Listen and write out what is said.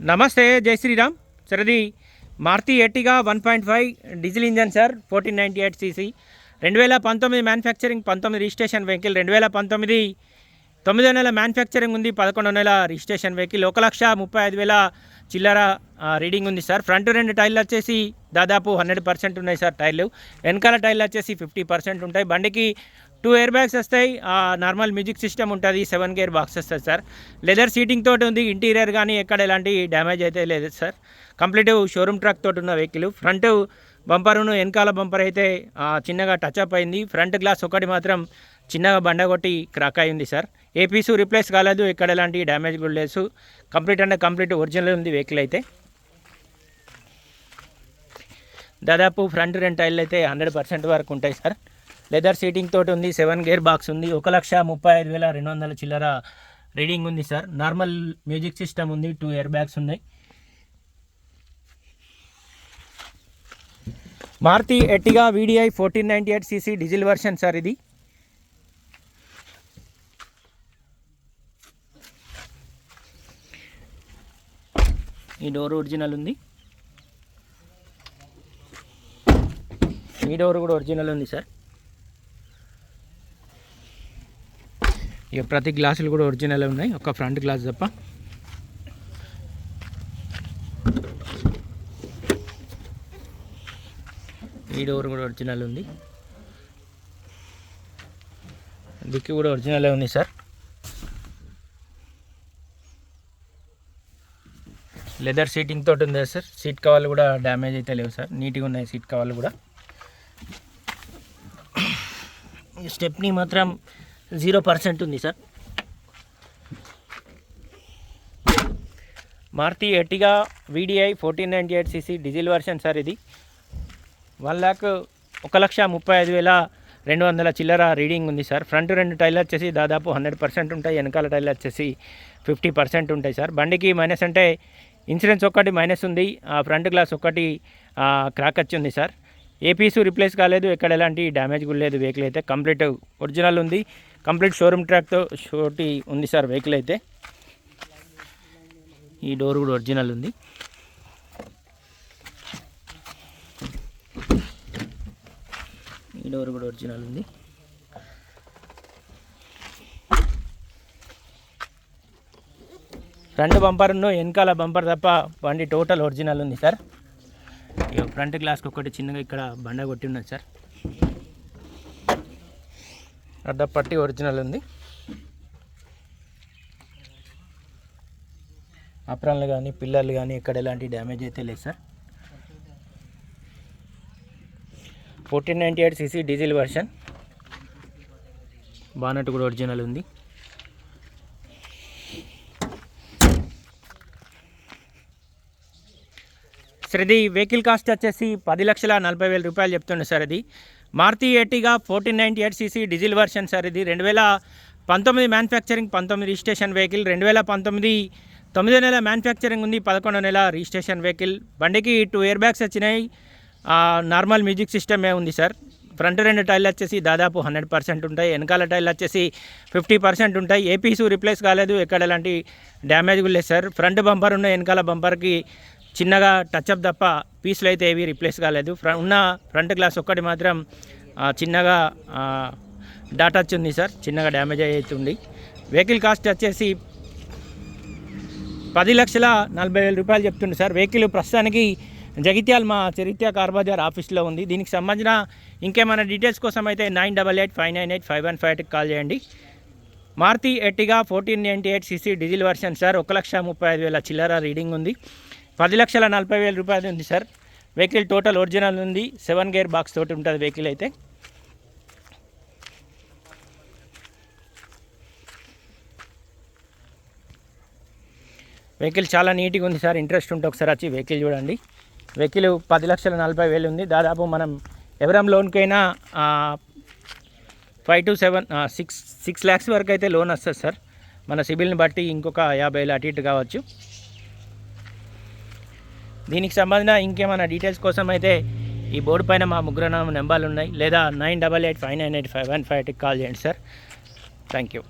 నమస్తే జై శ్రీరామ్. సార్ అది Maruti Ertiga one point five diesel engine sir fourteen ninety eight CC రెండు వేల పంతొమ్మిది మ్యానుఫ్యాక్చరింగ్ పంతొమ్మిది రిజిస్ట్రేషన్ వెహికల్ రెండు వేల పంతొమ్మిది తొమ్మిదో నెల మ్యానుఫ్యాక్చరింగ్ ఉంది పదకొండో నెల రిజిస్ట్రేషన్ వెహికల్ ఒక లక్ష ముప్పై ఐదు వేల చిల్లర రీడింగ్ ఉంది సార్. ఫ్రంట్ రెండు టైర్లు వచ్చేసి దాదాపు హండ్రెడ్ పర్సెంట్ ఉన్నాయి సార్ టైర్లు. వెనకాల టైర్లు వచ్చేసి ఫిఫ్టీ పర్సెంట్ ఉంటాయి. బండికి టూ ఎయిర్ బ్యాగ్స్ వస్తాయి. నార్మల్ మ్యూజిక్ సిస్టమ్ ఉంటుంది. సెవెన్ గేర్ బాక్స్ వస్తుంది సార్. లెదర్ సీటింగ్ తోటి ఉంది. ఇంటీరియర్ కానీ ఎక్కడ ఎలాంటి డ్యామేజ్ అయితే లేదు సార్. కంప్లీట్ షోరూమ్ ట్రక్ తోటి ఉన్న వెహికల్. ఫ్రంట్ బంపరును వెనకాల బంపర్ అయితే చిన్నగా టచ్ అప్ అయింది. ఫ్రంట్ గ్లాస్ ఒకటి మాత్రం చిన్నగా బండ కొట్టి క్రాక్ అయింది సార్. ఏ పీసు రిప్లేస్ కాలేదు ఇక్కడ ఎలాంటి డ్యామేజ్ కూడా లేదు. కంప్లీట్ అంటే కంప్లీట్ ఒరిజినల్ ఉంది వెహికల్ అయితే. దాదాపు ఫ్రంట్ రెండు టైర్లు అయితే హండ్రెడ్ పర్సెంట్ వరకు ఉంటాయి సార్. లెదర్ సీటింగ్ తోటి ఉంది సెవెన్ గేర్ బాక్స్ ఉంది. ఒక లక్ష ముప్పై ఐదు వేల రెండు వందల చిల్లర రీడింగ్ ఉంది సార్. నార్మల్ మ్యూజిక్ సిస్టమ్ ఉంది టూ ఇయర్ బ్యాగ్స్ ఉన్నాయి. Maruti Ertiga VDI fourteen ninety eight CC diesel version sir ఇది. ఈ డోర్ ఒరిజినల్ ఉంది. ఈ డోర్ కూడా ఒరిజినల్ ఉంది సార్. ఇక ప్రతి గ్లాసులు కూడా ఒరిజినల్ ఉన్నాయి. ఒక ఫ్రంట్ గ్లాస్ తప్ప. ఈ డోర్ కూడా ఒరిజినల్ ఉంది. దిక్కు కూడా ఒరిజినలే ఉంది సార్. లెదర్ సీటింగ్ తోటి ఉంది సార్. సీట్ కవర్లు కూడా డ్యామేజ్ అయితే లేవు సార్. నీట్గా ఉన్నాయి సీట్ కవర్లు కూడా. ఈ స్టెప్ని మాత్రం జీరో పర్సెంట్ ఉంది sir. Maruti Ertiga VDI fourteen ninety eight CC diesel version sir ఇది. వన్ ల్యాక్ ఒక లక్ష ముప్పై ఐదు వేల రెండు వందల చిల్లర రీడింగ్ ఉంది సార్. ఫ్రంట్ రెండు టైర్లు వచ్చేసి దాదాపు హండ్రెడ్ పర్సెంట్ ఉంటాయి. వెనకాల టైర్లు వచ్చేసి ఫిఫ్టీ పర్సెంట్ ఉంటాయి సార్. బండికి మైనస్ అంటే ఇన్సూరెన్స్ ఒక్కటి మైనస్ ఉంది. ఆ ఫ్రంట్ గ్లాస్ ఒక్కటి క్రాక్ వచ్చి ఉంది సార్. ఏ పీసు రిప్లేస్ కాలేదు. ఎక్కడ ఎలాంటి డ్యామేజ్ కూడా లేదు వెహికల్ అయితే. కంప్లీట్ ఒరిజినల్ ఉంది. కంప్లీట్ షోరూమ్ ట్రాక్తో షోటి ఉంది సార్ వెహికల్ అయితే. ఈ డోర్ కూడా ఒరిజినల్ ఉంది. ఈ డోర్ కూడా ఒరిజినల్ ఉంది. ఫ్రంట్ బంపర్ను వెనకాల బంపర్ తప్ప బండి టోటల్ ఒరిజినల్ ఉంది సార్. ఇక ఫ్రంట్ గ్లాస్కి ఒకటి చిన్నగా ఇక్కడ బండ కొట్టి ఉన్నది సార్. అడ్డపట్టి ఒరిజినల్ ఉంది. అప్రాన్లు కానీ పిల్లర్లు కానీ ఎక్కడ ఎలాంటి డ్యామేజ్ అయితే లేదు sir. Fourteen ninety eight CC diesel version. Bonnet కూడా ఒరిజినల్ ఉంది. సార్ ఇది వెహికల్ కాస్ట్ వచ్చేసి పది లక్షల నలభై వేల రూపాయలు చెప్తుండే సార్ ఇది. Maruti Ertiga fourteen ninety eight CC diesel version sir ఇది. రెండు వేల పంతొమ్మిది మ్యానుఫ్యాక్చరింగ్ పంతొమ్మిది రిజిస్ట్రేషన్ వెహికల్ రెండు వేల పంతొమ్మిది తొమ్మిదో నెల మ్యానుఫ్యాక్చరింగ్ ఉంది పదకొండో నెల రిజిస్ట్రేషన్ వెహికల్ బండికి టూ ఇయర్ బ్యాగ్స్ వచ్చినాయి. నార్మల్ మ్యూజిక్ సిస్టమే ఉంది సార్. ఫ్రంట్ రెండు టైర్లు వచ్చేసి దాదాపు హండ్రెడ్ పర్సెంట్ ఉంటాయి. వెనకాల టైర్లు వచ్చేసి ఫిఫ్టీ పర్సెంట్ ఉంటాయి. ఏపీసు రిప్లేస్ కాలేదు. ఎక్కడ ఎలాంటి డ్యామేజ్ కూడా లేదు సార్. ఫ్రంట్ బంపర్ ఉన్న వెనకాల బంపర్కి చిన్నగా టచ్అప్ తప్ప పీసులు అయితే ఏవి రిప్లేస్ కాలేదు. ఫ్ర ఉన్న ఫ్రంట్ గ్లాస్ ఒక్కటి మాత్రం చిన్నగా ఆ, డాటా ఉంది సార్. చిన్నగా డ్యామేజ్ అవుతుంది వెహికల్ కాస్ట్ వచ్చేసి పది లక్షల నలభై వేల రూపాయలు చెప్తుంది సార్. వెహికల్ ప్రస్తుతానికి జగిత్యాల మా చరిత్ర కార్బజార్ ఆఫీస్లో ఉంది. దీనికి సంబంధించిన ఇంకేమైనా డీటెయిల్స్ కోసం అయితే nine double eight five nine eight five one five ఎయిట్కి కాల్ చేయండి. Maruti Ertiga fourteen ninety eight CC diesel version sir. ఒక లక్ష ముప్పై ఐదు వేల చిల్లర రీడింగ్ ఉంది. పది లక్షల నలభై వేల రూపాయలు ఉంది సార్. వెహికల్ టోటల్ ఒరిజినల్ ఉంది. సెవెన్ గేర్ బాక్స్ తోటి ఉంటుంది వెహికల్ అయితే. వెహికల్ చాలా నీట్గా ఉంది సార్. ఇంట్రెస్ట్ ఉంటే ఒకసారి వచ్చి వెహికల్ చూడండి. వెహికల్ పది లక్షల నలభై వేలు ఉంది. దాదాపు మనం ఎవరం లోన్కైనా five to seven six six lakhs వరకు అయితే లోన్ వస్తుంది సార్. మన సిబిల్ని బట్టి ఇంకొక యాభై వేలు అటు ఇటు కావచ్చు. దీనికి సంబంధించిన ఇంకేమైనా డీటెయిల్స్ కోసం అయితే ఈ బోర్డు పైన మా ముగ్గురు నెంబర్లు ఉన్నాయి. లేదా nine double eight five nine eight five one five ఎయిట్కి కాల్ చేయండి సార్. Thank you